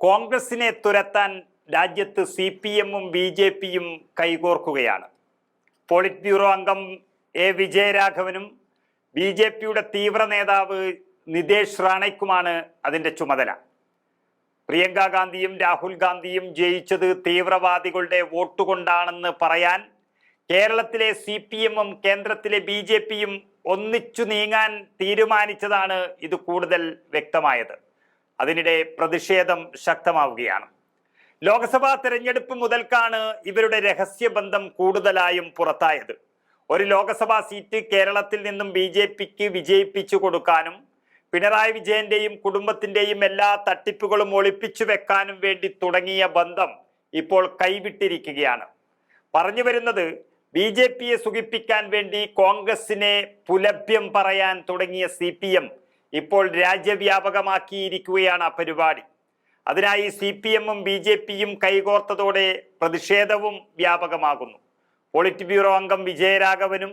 കോൺഗ്രസിനെ തുരത്താൻ രാജ്യത്ത് സി പി എമ്മും ബി ജെ പിയും കൈകോർക്കുകയാണ്. പോളിറ്റ് ബ്യൂറോ അംഗം എ വിജയരാഘവനും ബി ജെ പിയുടെ തീവ്ര നേതാവ് നിതേഷ് റാണയ്ക്കുമാണ് അതിന്റെ ചുമതല. പ്രിയങ്ക ഗാന്ധിയും രാഹുൽ ഗാന്ധിയും ജയിച്ചത് തീവ്രവാദികളുടെ വോട്ടുകൊണ്ടാണെന്ന് പറയാൻ കേരളത്തിലെ സി പി എമ്മും കേന്ദ്രത്തിലെ ബി ജെ പിയും ഒന്നിച്ചു നീങ്ങാൻ തീരുമാനിച്ചതാണ് ഇത് കൂടുതൽ വ്യക്തമായത്. അതിനിടെ പ്രതിഷേധം ശക്തമാവുകയാണ്. ലോക്സഭാ തെരഞ്ഞെടുപ്പ് മുതൽക്കാണ് ഇവരുടെ രഹസ്യബന്ധം കൂടുതലായും പുറത്തായത്. ഒരു ലോക്സഭാ സീറ്റ് കേരളത്തിൽ നിന്നും ബി ജെ പിക്ക് വിജയിപ്പിച്ചു കൊടുക്കാനും പിണറായി വിജയന്റെയും കുടുംബത്തിന്റെയും എല്ലാ തട്ടിപ്പുകളും ഒളിപ്പിച്ചു വെക്കാനും വേണ്ടി തുടങ്ങിയ ബന്ധം ഇപ്പോൾ കൈവിട്ടിരിക്കുകയാണ്. പറഞ്ഞു വരുന്നത് ബി ജെ പിയെ സുഖിപ്പിക്കാൻ വേണ്ടി കോൺഗ്രസിനെ പുലഭ്യം പറയാൻ തുടങ്ങിയ സി പി എം ഇപ്പോൾ രാജ്യവ്യാപകമാക്കിയിരിക്കുകയാണ് പരിപാടി. അതിനായി സി പി എമ്മും ബി ജെ പിയും കൈകോർത്തതോടെ പ്രതിഷേധവും വ്യാപകമാകുന്നു. പോളിറ്റ് ബ്യൂറോ അംഗം വിജയരാഘവനും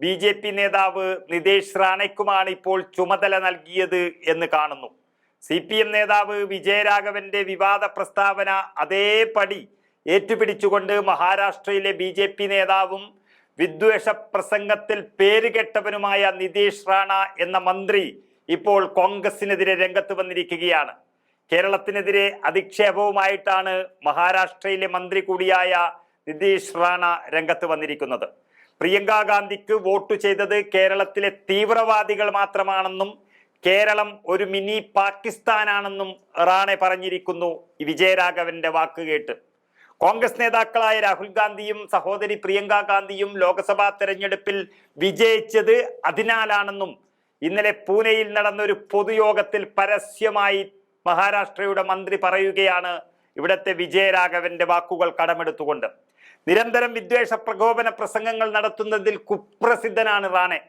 ബി ജെ പി നേതാവ് നിതേഷ് റാണയ്ക്കുമാണ് ഇപ്പോൾ ചുമതല നൽകിയത് എന്ന് കാണുന്നു. സി പി എം നേതാവ് വിജയരാഘവന്റെ വിവാദ പ്രസ്താവന അതേപടി ഏറ്റുപിടിച്ചുകൊണ്ട് മഹാരാഷ്ട്രയിലെ ബി ജെ പി നേതാവും വിദ്വേഷ പ്രസംഗത്തിൽ പേരുകെട്ടവനുമായ നിതീഷ് റാണ എന്ന മന്ത്രി ഇപ്പോൾ കോൺഗ്രസിനെതിരെ രംഗത്ത് വന്നിരിക്കുകയാണ്. കേരളത്തിനെതിരെ അധിക്ഷേപവുമായിട്ടാണ് മഹാരാഷ്ട്രയിലെ മന്ത്രി കൂടിയായ നിതീഷ് റാണ രംഗത്ത് വന്നിരിക്കുന്നത്. പ്രിയങ്ക ഗാന്ധിക്ക് വോട്ട് ചെയ്തത് കേരളത്തിലെ തീവ്രവാദികൾ മാത്രമാണെന്നും കേരളം ഒരു മിനി പാകിസ്ഥാനാണെന്നും റാണെ പറഞ്ഞിരിക്കുന്നു വിജയരാഘവന്റെ വാക്ക് കേട്ട്. കോൺഗ്രസ് നേതാക്കളായ രാഹുൽ ഗാന്ധിയും സഹോദരി പ്രിയങ്ക ഗാന്ധിയും ലോക്സഭാ തെരഞ്ഞെടുപ്പിൽ വിജയിച്ചത് അതിനാലാണെന്നും ഇന്നലെ പൂനെയിൽ നടന്ന ഒരു പൊതുയോഗത്തിൽ പരസ്യമായി മഹാരാഷ്ട്രയുടെ മന്ത്രി പറയുകയാണ് ഇവിടത്തെ വിജയരാഘവന്റെ വാക്കുകൾ കടമെടുത്തുകൊണ്ട്. നിരന്തരം വിദ്വേഷ പ്രകോപന പ്രസംഗങ്ങൾ നടത്തുന്നതിൽ കുപ്രസിദ്ധനാണ് റാണെ.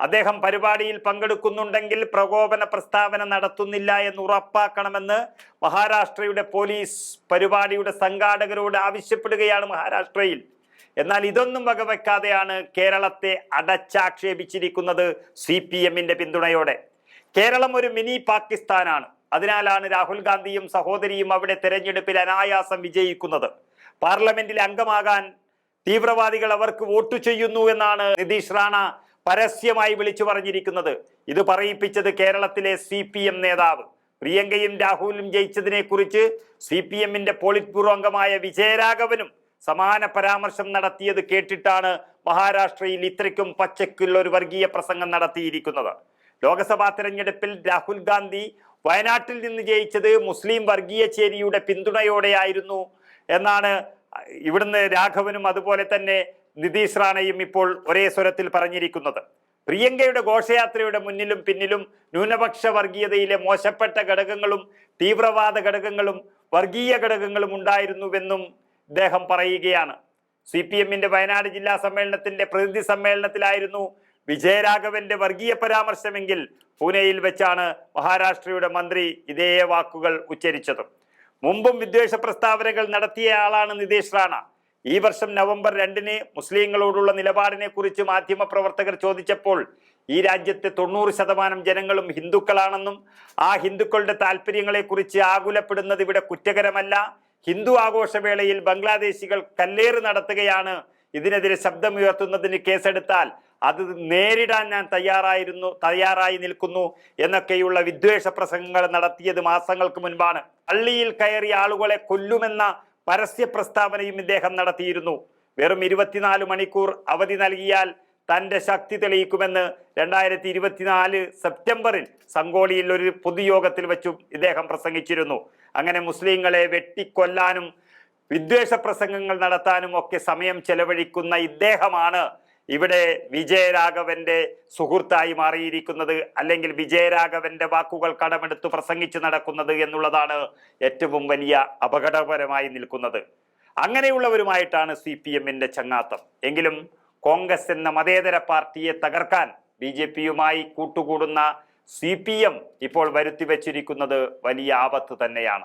അദ്ദേഹം പരിപാടിയിൽ പങ്കെടുക്കുന്നുണ്ടെങ്കിൽ പ്രകോപന പ്രസ്താവന നടത്തുന്നില്ല എന്ന് ഉറപ്പാക്കണമെന്ന് മഹാരാഷ്ട്രയുടെ പോലീസ് പരിപാടിയുടെ സംഘാടകരോട് ആവശ്യപ്പെടുകയാണ് മഹാരാഷ്ട്രയിൽ. എന്നാൽ ഇതൊന്നും വകവെക്കാതെയാണ് കേരളത്തെ അടച്ചാക്ഷേപിച്ചിരിക്കുന്നത് സി പി എമ്മിന്റെ പിന്തുണയോടെ. കേരളം ഒരു മിനി പാകിസ്ഥാനാണ്. അതിനാലാണ് രാഹുൽ ഗാന്ധിയും സഹോദരിയും അവിടെ തെരഞ്ഞെടുപ്പിൽ അനായാസം വിജയിക്കുന്നത്. പാർലമെന്റിൽ അംഗമാകാൻ തീവ്രവാദികൾ അവർക്ക് വോട്ട് ചെയ്യുന്നു എന്നാണ് നിതീഷ് റാണ പരസ്യമായി വിളിച്ചു പറഞ്ഞിരിക്കുന്നത്. ഇത് പറയിപ്പിച്ചത് കേരളത്തിലെ സി പി എം നേതാവ്. പ്രിയങ്കയും രാഹുലും ജയിച്ചതിനെ കുറിച്ച് സി പി എമ്മിന്റെ പോളിറ്റ് ബ്യൂറോ അംഗമായ വിജയരാഘവനും സമാന പരാമർശം നടത്തിയത് കേട്ടിട്ടാണ് മഹാരാഷ്ട്രയിൽ ഇത്രയ്ക്കും പച്ചക്കുള്ള ഒരു വർഗീയ പ്രസംഗം നടത്തിയിരിക്കുന്നത്. ലോക്സഭാ തെരഞ്ഞെടുപ്പിൽ രാഹുൽ ഗാന്ധി വയനാട്ടിൽ നിന്ന് ജയിച്ചത് മുസ്ലിം വർഗീയ ചേരിയുടെ പിന്തുണയോടെയായിരുന്നു എന്നാണ് ഇവിടുന്ന് രാഘവനും അതുപോലെ തന്നെ നിതീഷ് റാണയും ഇപ്പോൾ ഒരേ സ്വരത്തിൽ പറഞ്ഞിരിക്കുന്നത്. പ്രിയങ്കയുടെ ഘോഷയാത്രയുടെ മുന്നിലും പിന്നിലും ന്യൂനപക്ഷ വർഗീയതയിലെ മോശപ്പെട്ട ഘടകങ്ങളും തീവ്രവാദ ഘടകങ്ങളും വർഗീയ ഘടകങ്ങളും ഉണ്ടായിരുന്നുവെന്നും ഇദ്ദേഹം പറയുകയാണ്. സി പി എമ്മിന്റെ വയനാട് ജില്ലാ സമ്മേളനത്തിന്റെ പ്രതിനിധി സമ്മേളനത്തിലായിരുന്നു വിജയരാഘവന്റെ വർഗീയ പരാമർശമെങ്കിൽ പൂനെയിൽ വെച്ചാണ് മഹാരാഷ്ട്രയുടെ മന്ത്രി ഇതേ വാക്കുകൾ ഉച്ചരിച്ചത്. മുമ്പും വിദ്വേഷ പ്രസ്താവനകൾ നടത്തിയ ആളാണ് നിതീഷ് റാണ. ഈ വർഷം നവംബർ രണ്ടിന് മുസ്ലിങ്ങളോടുള്ള നിലപാടിനെ കുറിച്ച് മാധ്യമ പ്രവർത്തകർ ചോദിച്ചപ്പോൾ ഈ രാജ്യത്തെ തൊണ്ണൂറ് ശതമാനം ജനങ്ങളും ഹിന്ദുക്കളാണെന്നും ആ ഹിന്ദുക്കളുടെ താല്പര്യങ്ങളെക്കുറിച്ച് ആകുലപ്പെടുന്നത് ഇവിടെ കുറ്റകരമല്ല ഹിന്ദു ആഘോഷവേളയിൽ ബംഗ്ലാദേശികൾ കല്ലേറ് നടത്തുകയാണ്. ഇതിനെതിരെ ശബ്ദമുയർത്തുന്നതിന് കേസെടുത്താൽ അത് നേരിടാൻ ഞാൻ തയ്യാറായിരുന്നു തയ്യാറായി നിൽക്കുന്നു എന്നൊക്കെയുള്ള വിദ്വേഷ പ്രസംഗങ്ങൾ നടത്തിയത് മാസങ്ങൾക്ക് മുൻപാണ്. പള്ളിയിൽ കയറി ആളുകളെ കൊല്ലുമെന്ന പരസ്യ പ്രസ്താവനയും ഇദ്ദേഹം നടത്തിയിരുന്നു. വെറും ഇരുപത്തിനാല് മണിക്കൂർ അവധി നൽകിയാൽ തന്റെ ശക്തി തെളിയിക്കുമെന്ന് രണ്ടായിരത്തി ഇരുപത്തിനാല് സെപ്റ്റംബറിൽ സംഗോളിയിൽ ഒരു പൊതുയോഗത്തിൽ വെച്ചും ഇദ്ദേഹം പ്രസംഗിച്ചിരുന്നു. അങ്ങനെ മുസ്ലിങ്ങളെ വെട്ടിക്കൊല്ലാനും വിദ്വേഷ പ്രസംഗങ്ങൾ നടത്താനും ഒക്കെ സമയം ചെലവഴിക്കുന്ന ഇദ്ദേഹമാണ് ഇവിടെ വിജയരാഘവന്റെ സുഹൃത്തായി മാറിയിരിക്കുന്നത്. അല്ലെങ്കിൽ വിജയരാഘവന്റെ വാക്കുകൾ കടമെടുത്ത് പ്രസംഗിച്ചു നടക്കുന്നത് എന്നുള്ളതാണ് ഏറ്റവും വലിയ അപകടപരമായി നിൽക്കുന്നത്. അങ്ങനെയുള്ളവരുമായിട്ടാണ് സി പി എമ്മിന്റെ ചങ്ങാത്തം. എങ്കിലും കോൺഗ്രസ് എന്ന മതേതര പാർട്ടിയെ തകർക്കാൻ ബി ജെ പിയുമായി കൂട്ടുകൂടുന്ന സി പി എം ഇപ്പോൾ വരുത്തി വച്ചിരിക്കുന്നത് വലിയ ആപത്ത് തന്നെയാണ്.